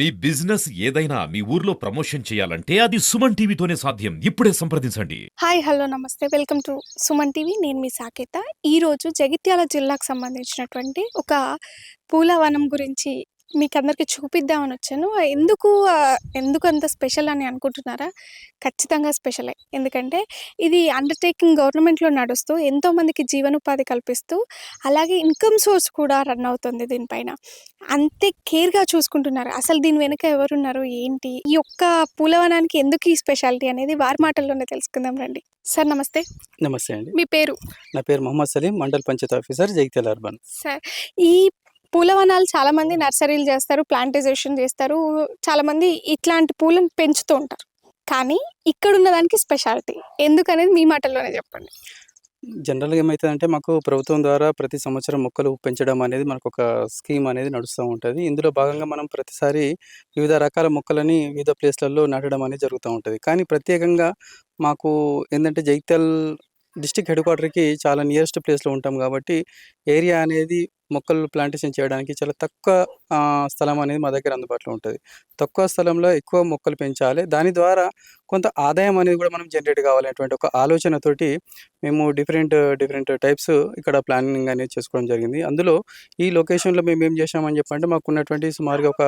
మీ business ఏదైనా మీ ఊర్లో promotion చేయాలంటే అది సుమన్ టీవీతోనే సాధ్యం. ఇప్పుడే సంప్రదించండి. హాయ్ హలో నమస్తే. Welcome to Suman TV. నేను మీ సాకేత. ఈరోజు జగిత్యాల జిల్లాకు సంబంధించినటువంటి ఒక పూలవనం గురించి మీకు అందరికీ చూపిద్దామని వచ్చాను. ఎందుకు ఎందుకు అంత స్పెషల్ అని అనుకుంటున్నారా? ఖచ్చితంగా స్పెషలే. ఎందుకంటే ఇది అండర్టేకింగ్ గవర్నమెంట్లో నడుస్తూ ఎంతోమందికి జీవనోపాధి కల్పిస్తూ అలాగే ఇన్కమ్ సోర్స్ కూడా రన్ అవుతుంది దీనిపైన. అంతే కేర్గా చూసుకుంటున్నారు. అసలు దీని వెనుక ఎవరున్నారు? ఏంటి? ఈ యొక్క పూలవనానికి ఎందుకు ఈ స్పెషాలిటీ అనేది వారి మాటల్లోనే తెలుసుకుందాం రండి. సార్ నమస్తే. నమస్తే అండి. మీ పేరు? నా పేరు Mohammed Salim mandal panchayat officer Jagtial urban. Sir ఈ పూలవనాలు చాలా మంది నర్సరీలు చేస్తారు ప్లాంటైజేషన్ చేస్తారు. చాలా మంది ఇట్లాంటి పూలను పెంచుతూ ఉంటారు. కానీ ఇక్కడ ఉన్న దానికి స్పెషాలిటీ. ఎందుకనేది మీ మాటల్లోనే చెప్పండి. జనరల్గా ఏమవుతుందంటే మాకు ప్రభుత్వం ద్వారా ప్రతి సంవత్సరం మొక్కలు పెంచడం అనేది మనకు ఒక స్కీమ్ అనేది నడుస్తూ ఉంటుంది. ఇందులో భాగంగా మనం ప్రతిసారి వివిధ రకాల మొక్కలని వివిధ ప్లేస్లలో నాటడం అనేది జరుగుతూ ఉంటుంది. కానీ ప్రత్యేకంగా మాకు ఏంటంటే జైతల్ డిస్టిక్ హెడ్ క్వార్టర్కి చాలా నియరెస్ట్ ప్లేస్లో ఉంటాం కాబట్టి ఏరియా అనేది మొక్కలు ప్లాంటేషన్ చేయడానికి చాలా తక్కువ స్థలం అనేది మా దగ్గర అందుబాటులో ఉంటుంది. తక్కువ స్థలంలో ఎక్కువ మొక్కలు పెంచాలి. దాని ద్వారా కొంత ఆదాయం అనేది కూడా మనం జనరేట్ కావాలనేటువంటి ఒక ఆలోచనతోటి మేము డిఫరెంట్ డిఫరెంట్ టైప్స్ ఇక్కడ ప్లానింగ్ అనేది చేసుకోవడం జరిగింది. అందులో ఈ లొకేషన్లో మేము ఏం చేసామని చెప్పంటే మాకు ఉన్నటువంటి సుమారుగా ఒక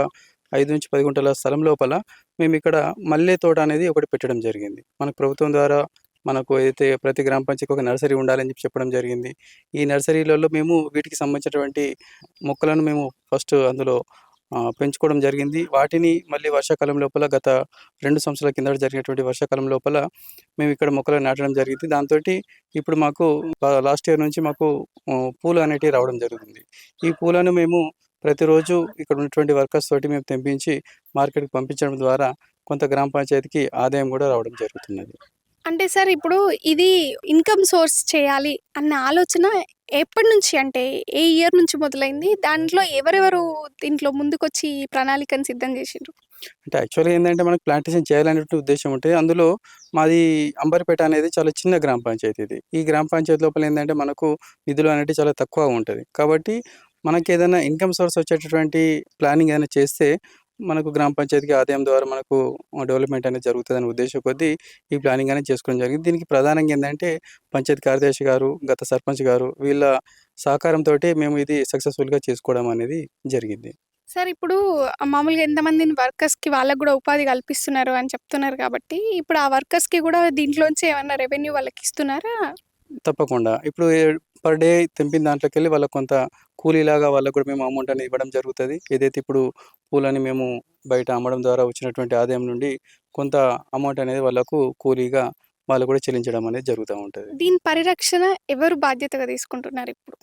ఐదు నుంచి పది గుంటల స్థలం లోపల మేము ఇక్కడ మల్లె తోట అనేది ఒకటి పెట్టడం జరిగింది. మనకు ప్రభుత్వం ద్వారా మనకు అయితే ప్రతి గ్రామ పంచాయతీకి ఒక నర్సరీ ఉండాలని చెప్పి చెప్పడం జరిగింది. ఈ నర్సరీలలో మేము వీటికి సంబంధించినటువంటి మొక్కలను మేము ఫస్ట్ అందులో పెంచుకోవడం జరిగింది. వాటిని మళ్ళీ వర్షాకాలం లోపల గత రెండు సంవత్సరాల కింద జరిగినటువంటి వర్షాకాలం లోపల మేము ఇక్కడ మొక్కలు నాటడం జరిగింది. దాంతో ఇప్పుడు మాకు లాస్ట్ ఇయర్ నుంచి మాకు పూలు అనేటివి రావడం జరుగుతుంది ఈ పూలను మేము ప్రతిరోజు ఇక్కడ ఉన్నటువంటి వర్కర్స్ తోటి మేము తెంపించి మార్కెట్కి పంపించడం ద్వారా కొంత గ్రామ పంచాయతీకి ఆదాయం కూడా రావడం జరుగుతున్నది. అంటే సార్ ఇప్పుడు ఇది ఇన్కమ్ సోర్స్ చేయాలి అన్న ఆలోచన ఎప్పటి నుంచి? అంటే ఏ ఇయర్ నుంచి మొదలైంది? దాంట్లో ఎవరెవరు దీంట్లో ముందుకొచ్చి ఈ ప్రణాళికను సిద్ధం చేసిండ్రు? అంటే యాక్చువల్గా ఏంటంటే మనకు ప్లాంటేషన్ చేయాలనేటువంటి ఉద్దేశం ఉంటుంది అందులో మాది అంబర్పేట అనేది చాలా చిన్న గ్రామ పంచాయతీ ఇది. ఈ గ్రామ పంచాయతీ లోపల ఏంటంటే మనకు నిధులు అనేవి చాలా తక్కువ ఉంటుంది. కాబట్టి మనకి ఏదైనా ఇన్కమ్ సోర్స్ వచ్చేటటువంటి ప్లానింగ్ ఏదైనా చేస్తే మనకు గ్రామ పంచాయతీకి ఆదాయం ద్వారా మనకు డెవలప్మెంట్ అనేది జరుగుతుందనే ఉద్దేశం కొద్దీ ఈ ప్లానింగ్ అనేది చేసుకోవడం జరిగింది. దీనికి ప్రధానంగా ఏంటంటే పంచాయతీ కార్యదర్శి గారు గత సర్పంచ్ గారు వీళ్ళ సహకారంతో మేము ఇది సక్సెస్ఫుల్గా చేసుకోవడం అనేది జరిగింది. సార్ ఇప్పుడు మామూలుగా ఎంతమందిని వర్కర్స్కి వాళ్ళకు కూడా ఉపాధి కల్పిస్తున్నారు అని చెప్తున్నారు కాబట్టి ఇప్పుడు ఆ వర్కర్స్కి కూడా దీంట్లోంచి ఏమన్నా రెవెన్యూ వాళ్ళకి ఇస్తున్నారా? తప్పకుండా. ఇప్పుడు పర్ డే తెంపిన దాంట్లోకి వెళ్ళి వాళ్ళకి కొంత కూలీలాగా వాళ్ళకు కూడా మేము అమౌంట్ అనేది ఇవ్వడం జరుగుతుంది. ఏదైతే ఇప్పుడు పూలని మేము బయట అమ్మడం ద్వారా వచ్చినటువంటి ఆదాయం నుండి కొంత అమౌంట్ అనేది వాళ్ళకు కూలీగా వాళ్ళు కూడా చెల్లించడం అనేది జరుగుతూ ఉంటుంది. దీని పరిరక్షణ ఎవరు బాధ్యతగా తీసుకుంటున్నారు ఇప్పుడు?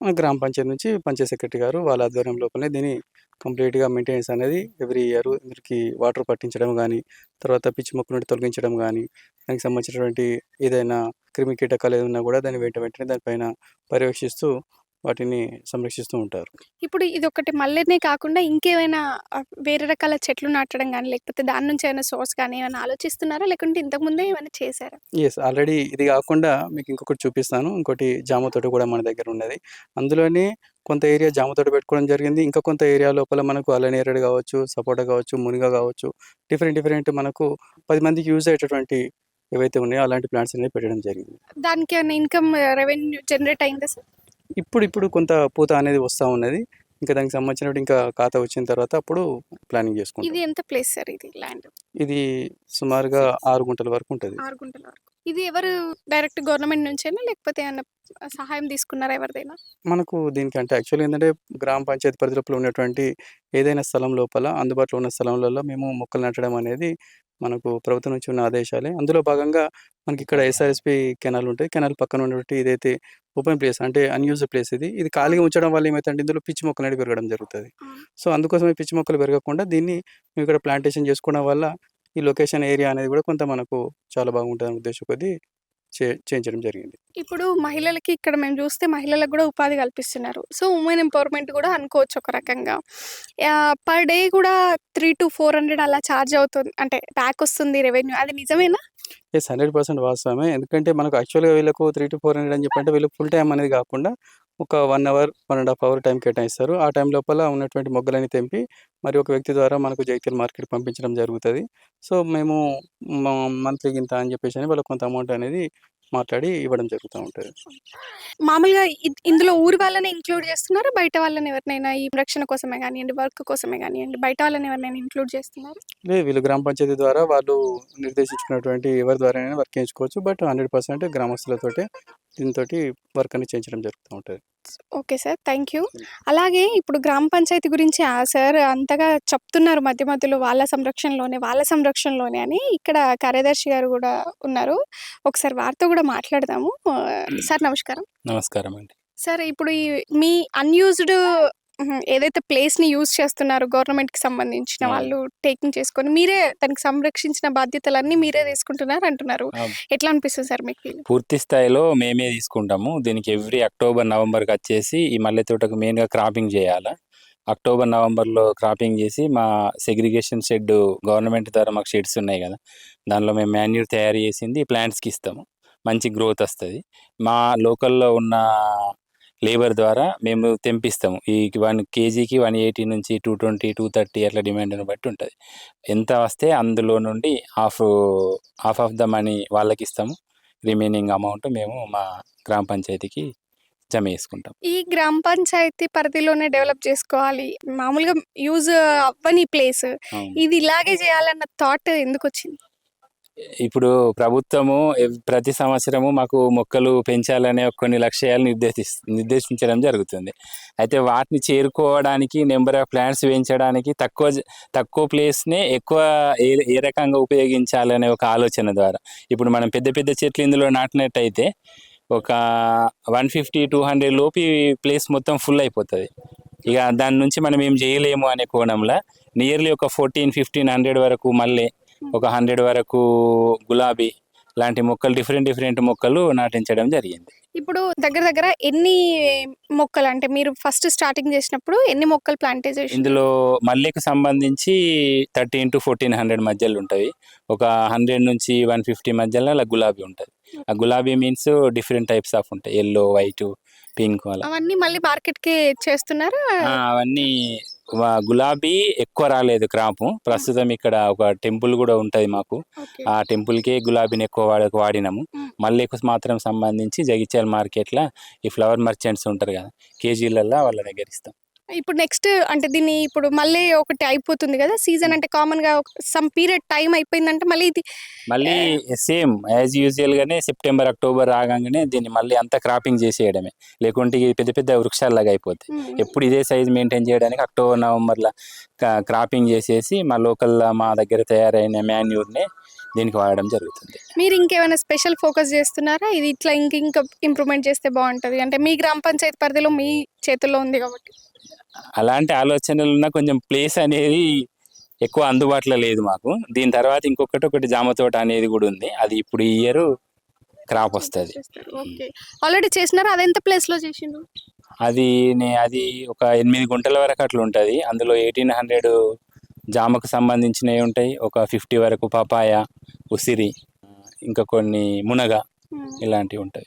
గ్రామ పంచాయతీ నుంచి పంచాయత్ సెక్రటరీ గారు వాళ్ళ ఆధ్వర్యం లోపలనే దీన్ని కంప్లీట్గా మెయింటెనెన్స్ అనేది ఎవ్రీ ఇయర్ ఇందులోకి వాటర్ పట్టించడం కానీ తర్వాత పిచ్చి మొక్క నుండి తొలగించడం కానీ దానికి సంబంధించినటువంటి ఏదైనా క్రిమి కీటకాలు ఏదైనా కూడా దాన్ని వెంట వెంటనే దానిపైన పర్యవేక్షిస్తూ వాటిని సంరక్షిస్తూ ఉంటారు. ఇప్పుడు ఇది ఒకటి మల్లెనే కాకుండా ఇంకేమైనా వేరే రకాల చెట్లు నాటడం కానీ లేకపోతే దాని నుంచి ఏమైనా సోర్స్ కానీ ఏమైనా ఆలోచిస్తున్నారా? లేకుంటే ఇంతకుముందే ఏమైనా చేశారా? ఎస్ ఆల్రెడీ ఇది కాకుండా మీకు ఇంకొకటి చూపిస్తాను. ఇంకోటి జామ తోట కూడా మన దగ్గర ఉన్నది. అందులోనే కొంత ఏరియా జామ తోట పెట్టుకోవడం జరిగింది. ఇంకా కొంత ఏరియా లోపల మనకు అలనేరేడు కావచ్చు సపోటా కావచ్చు మునిగ కావచ్చు డిఫరెంట్ డిఫరెంట్ మనకు పది మందికి యూజ్ అయ్యేటటువంటి ఏవైతే ఉన్నాయో అలాంటి ప్లాంట్స్ అనేవి పెట్టడం జరిగింది. దానికి ఇన్కమ్ రెవెన్యూ జనరేట్ అయిందా సార్ ఇప్పుడు ఇప్పుడు కొంత పూత అనేది వస్తూ ఉన్నది. ఇంకా దానికి సంబంధించినటువంటి ఇంకా ఖాతా వచ్చిన తర్వాత అప్పుడు ప్లానింగ్ చేసుకుంటాం. ఇది ఎంత ప్లేస్ సార్ ఇది ల్యాండ్? ఇది సుమారుగా ఆరు గుంటల వరకు ఉంటుంది. ఆరు గుంటల వరకు. ఇది ఎవరు డైరెక్ట్ గవర్నమెంట్ నుంచేనా? లేకపోతే ఏమైనా సహాయం తీసుకున్నారా ఎవరిదైనా? మనకు దీనికి అంటే యాక్చువల్గా ఏంటంటే గ్రామ పంచాయతీ పరిధి లోపల ఉన్నటువంటి ఏదైనా స్థలం లోపల అందుబాటులో ఉన్న స్థలంలో మేము మొక్కలు నాటడం అనేది మనకు ప్రభుత్వం నుంచి ఉన్న ఆదేశాలే. అందులో భాగంగా మనకి ఇక్కడ ఎస్ఆర్ఎస్పి కెనాల్ ఉంటుంది కెనాల్ పక్కన ఉన్నటువంటి ఇదైతే ఓపెన్ ప్లేస్ అంటే అన్యూజ్ ప్లేస్ ఇది. ఇది ఖాళీగా ఉంచడం వల్ల ఏమైతే ఇందులో పిచ్చి మొక్కలు అనేది పెరగడం జరుగుతుంది. సో అందుకోసమే పిచ్చి మొక్కలు పెరగకుండా దీన్ని మేము ఇక్కడ ప్లాంటేషన్ చేసుకోవడం వల్ల ఈ లొకేషన్ ఏరియా అనేది కూడా కొంత మనకు చాలా బాగుంటుంది ఉద్దేశం కొద్దీ చేయించడం జరిగింది. ఇప్పుడు మహిళలకి ఇక్కడ మేము చూస్తే మహిళలకు కూడా ఉపాధి కల్పిస్తున్నారు. సో ఉమెన్ ఎంపవర్మెంట్ కూడా అనుకోవచ్చు ఒక రకంగా. పర్ డే కూడా త్రీ టు ఫోర్ హండ్రెడ్ అలా ఛార్జ్ అవుతుంది. అంటే బ్యాక్ వస్తుంది రెవెన్యూ. అది నిజమేనా? ఎస్ హండ్రెడ్ పర్సెంట్ వాస్తవమే. ఎందుకంటే మనకు యాక్చువల్గా వీళ్ళకు త్రీ టు ఫోర్ హండ్రెడ్ అని చెప్పంటే వీళ్ళకి ఫుల్ టైం అనేది కాకుండా ఒక one hour one and half hour time కేటాయిస్తారు. ఆ టైం లోపల ఉన్నటువంటి మొగ్గలని తెంపి మరి ఒక వ్యక్తి ద్వారా మనకు జైత్యాల మార్కెట్ పంపించడం జరుగుతుంది. సో మేము మంత్లీ ఇంత అని చెప్పేసి అని వాళ్ళకి కొంత అమౌంట్ అనేది మాట్లాడి ఇవ్వడం జరుగుతూ ఉంటుంది. మామూలుగా ఇందులో ఊరి వాళ్ళని ఇంక్లూడ్ చేస్తున్నారా? బయట వాళ్ళని ఎవరినైనా ఈ రక్షణ కోసమే కానివ్వండి వర్క్ కోసమే కానివ్వండి బయట వాళ్ళని ఎవరినైనా ఇంక్లూడ్ చేస్తున్నారు? లేదు వీళ్ళు గ్రామ పంచాయతీ ద్వారా వాళ్ళు నిర్దేశించుకున్నటువంటి ఎవరి ద్వారా వర్క్ చేయించుకోవచ్చు. బట్ హండ్రెడ్ పర్సెంట్ గ్రామస్తులతోటి దీంతో వర్క్ అనేది చేయించడం జరుగుతూ ఉంటుంది. Okay sir. Thank you. అలాగే ఇప్పుడు గ్రామ పంచాయతీ గురించి ఆ సార్ అంతగా చెప్తున్నారు మధ్య మధ్యలో వాళ్ళ సంరక్షణలోనే వాళ్ళ సంరక్షణలోనే అని ఇక్కడ కార్యదర్శి గారు కూడా ఉన్నారు. ఒకసారి వారితో కూడా మాట్లాడదాము. సార్ నమస్కారం. నమస్కారం అండి. సార్ ఇప్పుడు ఈ మీ అన్యూజ్డ్ ఏదైతే ప్లేస్ని యూజ్ చేస్తున్నారు గవర్నమెంట్కి సంబంధించిన అవును. వాళ్ళు టేకింగ్ చేసుకొని మీరే దానికి సంరక్షించిన బాధ్యతలన్నీ మీరే తీసుకుంటున్నారు అంటున్నారు. అవును. ఎట్లా అనిపిస్తుంది సార్ మీకు? పూర్తి స్థాయిలో మేమే తీసుకుంటాము. దీనికి ఎవ్రీ అక్టోబర్ నవంబర్కి వచ్చేసి ఈ మల్లె తోటకు మెయిన్గా క్రాపింగ్ చేయాలి. అక్టోబర్ నవంబర్లో క్రాపింగ్ చేసి మా సెగ్రిగేషన్ షెడ్ గవర్నమెంట్ ద్వారా మాకు షెడ్స్ ఉన్నాయి కదా. దానిలో మేము మాన్యూర్ తయారు చేసింది ప్లాంట్స్కి ఇస్తాము. మంచి గ్రోత్ వస్తుంది. మా లోకల్లో ఉన్న లేబర్ ద్వారా మేము తెంపిస్తాము. ఈ వన్ కేజీకి వన్ ఎయిటీ నుంచి టూ ట్వంటీ టూ థర్టీ అట్లా డిమాండ్ని బట్టి ఉంటుంది. ఎంత వస్తే అందులో నుండి half half of the money వాళ్ళకి ఇస్తాము రిమైనింగ్ అమౌంట్ మేము మా గ్రామ పంచాయతీకి జమ చేసుకుంటాం. ఈ గ్రామ పంచాయతీ పరిధిలోనే డెవలప్ చేసుకోవాలి. మామూలుగా యూజ్ అవ్వని ప్లేస్. ఇది ఇలాగే చేయాలన్న థాట్ ఎందుకు వచ్చింది ఇప్పుడు ప్రభుత్వము ప్రతి సంవత్సరము మాకు మొక్కలు పెంచాలనే కొన్ని లక్ష్యాలు నిర్దేశి నిర్దేశించడం జరుగుతుంది. అయితే వాటిని చేరుకోవడానికి నెంబర్ ఆఫ్ ప్లాంట్స్ పెంచడానికి తక్కువ తక్కువ ప్లేస్నే ఎక్కువ ఏ ఏ రకంగా ఉపయోగించాలనే ఒక ఆలోచన ద్వారా. ఇప్పుడు మనం పెద్ద పెద్ద చెట్లు ఇందులో నాటినట్టయితే ఒక వన్ ఫిఫ్టీ టూ హండ్రెడ్ లోపు ప్లేస్ మొత్తం ఫుల్ అయిపోతుంది. ఇక దాని నుంచి మనం ఏం చేయలేము అనే కోణంలో నియర్లీ ఒక ఫోర్టీన్ ఫిఫ్టీన్ హండ్రెడ్ వరకు మళ్ళీ ఒక హండ్రెడ్ వరకు గులాబీ లాంటి మొక్కలు డిఫరెంట్ డిఫరెంట్ మొక్కలు నాటించడం జరిగింది. ఇప్పుడు దగ్గర దగ్గర ఎన్ని మొక్కలు అంటే మీరు ఫస్ట్ స్టార్టింగ్ చేసినప్పుడు ఎన్ని మొక్కలు ప్లాంటేషన్ ఇందులో మల్లెకు సంబంధించి థర్టీన్ టు ఫోర్టీన్ హండ్రెడ్ మధ్యలో ఉంటాయి. ఒక హండ్రెడ్ నుంచి వన్ ఫిఫ్టీ మధ్యలో అలా గులాబీ ఉంటుంది. ఆ గులాబీ మీన్స్ డిఫరెంట్ టైప్స్ ఆఫ్ ఉంటాయి. ఎల్లో వైట్ పింక్ అలా. అవన్నీ మళ్ళీ మార్కెట్కి చేస్తున్నారా అవన్నీ గులాబీ ఎక్కువ రాలేదు క్రాపు. ప్రస్తుతం ఇక్కడ ఒక టెంపుల్ కూడా ఉంటది మాకు. ఆ టెంపుల్కే గులాబీని ఎక్కువ వాడ వాడినాము. మ్. మల్లెకు మాత్రం సంబంధించి జగిత్యాల మార్కెట్లో ఈ ఫ్లవర్ మర్చెంట్స్ ఉంటారు కదా కేజీలల్లో వాళ్ళ దగ్గర ఇస్తాం. ఇప్పుడు నెక్స్ట్ అంటే దీన్ని ఇప్పుడు మళ్ళీ ఒకటి అయిపోతుంది కదా సీజన్ అంటే కామన్గా సమ్ పీరియడ్ టైం అయిపోయిందంటే మళ్ళీ ఇది మళ్ళీ సేమ్ యాజ్ యూజువల్ గానే సెప్టెంబర్ అక్టోబర్ రాగానే దీన్ని మళ్ళీ అంతా క్రాపింగ్ చేసేయడమే. లేకుంటే ఇది పెద్ద పెద్ద వృక్షాల్లాగా అయిపోతాయి. మ్, ఎప్పుడు ఇదే సైజ్ మెయింటైన్ చేయడానికి అక్టోబర్ నవంబర్లో క్రాపింగ్ చేసేసి మా లోకల్ మా దగ్గర తయారైన మాన్యూర్ని దీనికి వాడడం జరుగుతుంది. మీరు ఇంకేమైనా స్పెషల్ ఫోకస్ చేస్తున్నారా? ఇది ఇట్లా ఇంక ఇంకా ఇంప్రూవ్మెంట్ చేస్తే బాగుంటది. అంటే మీ గ్రామ పంచాయతీ పరిధిలో మీ చేతుల్లో ఉంది కాబట్టి. అలాంటి ఆలోచనలు ఉన్న కొంచెం ప్లేస్ అనేది ఎక్కువ అందుబాటులో లేదు మాకు. దీని తర్వాత ఇంకొకటి ఒకటి జామ తోట అనేది కూడా ఉంది. అది ఇప్పుడు ఈ ఇయర్ క్రాప్ వస్తుంది. ఓకే. ఆల్రెడీ చేసినారా? అది ఎంత ప్లేస్లో చేసిండ్రు? అది అది ఒక ఎనిమిది గుంటల వరకు అట్లా ఉంటుంది. అందులో ఎయిటీన్ హండ్రెడ్ జామకు సంబంధించినవి ఉంటాయి. ఒక ఫిఫ్టీ వరకు పపాయ ఉసిరి ఇంకా కొన్ని మునగ మ్. ఇలాంటివి ఉంటాయి.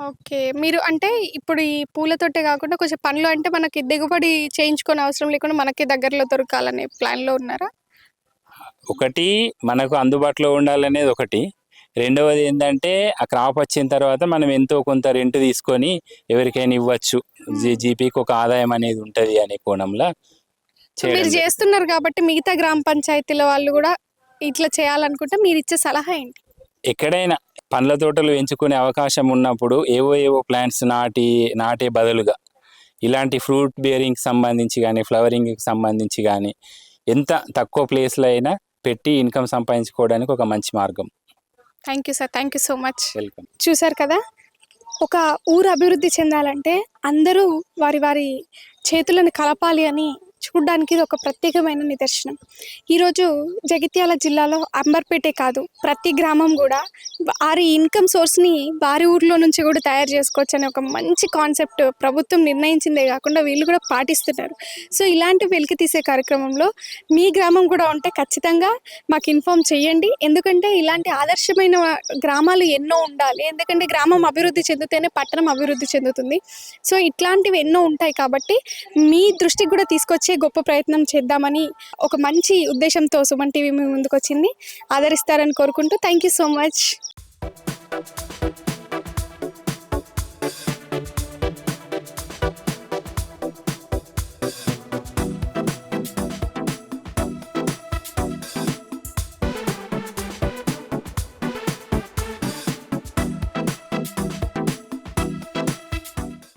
ఓకే. మీరు అంటే ఇప్పుడు ఈ పూలతోటే కాకుండా కొంచెం పనులు అంటే మనకి దిగుబడి చేయించుకొని అవసరం లేకుండా మనకి దగ్గరలో దొరకాలనే ప్లాన్లో ఉన్నారా? ఒకటి మనకు అందుబాటులో ఉండాలనేది ఒకటి. రెండవది ఏంటంటే ఆ క్రాప్ వచ్చిన తర్వాత మనం ఎంతో కొంత రెంట్ తీసుకొని ఎవరికైనా ఇవ్వచ్చు. జీ జీపీకి ఒక ఆదాయం అనేది ఉంటుంది అనే కోణంలో. మీరు. చేస్తున్నారు కాబట్టి మిగతా గ్రామ పంచాయతీల వాళ్ళు కూడా ఇట్లా చేయాలనుకుంటే మీరు ఇచ్చే సలహా ఏంటి? ఎక్కడైనా పండ్ల తోటలు ఎంచుకునే అవకాశం ఉన్నప్పుడు ఏవో ఏవో ప్లాంట్స్ నాటి నాటే బదులుగా ఇలాంటి ఫ్రూట్ బేరింగ్ సంబంధించి కానీ ఫ్లవరింగ్కి సంబంధించి కానీ ఎంత తక్కువ ప్లేస్లో అయినా పెట్టి ఇన్కమ్ సంపాదించుకోవడానికి ఒక మంచి మార్గం. Thank you sir thank you so much welcome చూశారు కదా? ఒక ఊరు అభివృద్ధి చెందాలంటే అందరూ వారి వారి చేతులను కలపాలి అని చూడడానికి ఇది ఒక ప్రత్యేకమైన నిదర్శనం. ఈరోజు జగిత్యాల జిల్లాలో అంబర్పేటే కాదు ప్రతి గ్రామం కూడా వారి ఇన్కమ్ సోర్స్ని వారి ఊర్లో నుంచి కూడా తయారు చేసుకోవచ్చు అనే ఒక మంచి కాన్సెప్ట్ ప్రభుత్వం నిర్ణయించిందే కాకుండా వీళ్ళు కూడా పాటిస్తున్నారు. సో ఇలాంటి వెలికి తీసే కార్యక్రమంలో మీ గ్రామం కూడా ఉంటే ఖచ్చితంగా మాకు ఇన్ఫామ్ చేయండి. ఎందుకంటే ఇలాంటి ఆదర్శమైన గ్రామాలు ఎన్నో ఉండాలి. ఎందుకంటే గ్రామం అభివృద్ధి చెందితేనే పట్టణం అభివృద్ధి చెందుతుంది. సో ఇట్లాంటివి ఎన్నో ఉంటాయి కాబట్టి మీ దృష్టికి కూడా తీసుకొచ్చి గొప్ప ప్రయత్నం చేద్దామని ఒక మంచి ఉద్దేశంతో సుమన్ టీవీ మీ ముందుకు వచ్చింది ఆదరిస్తారని కోరుకుంటూ థ్యాంక్ యూ సో మచ్.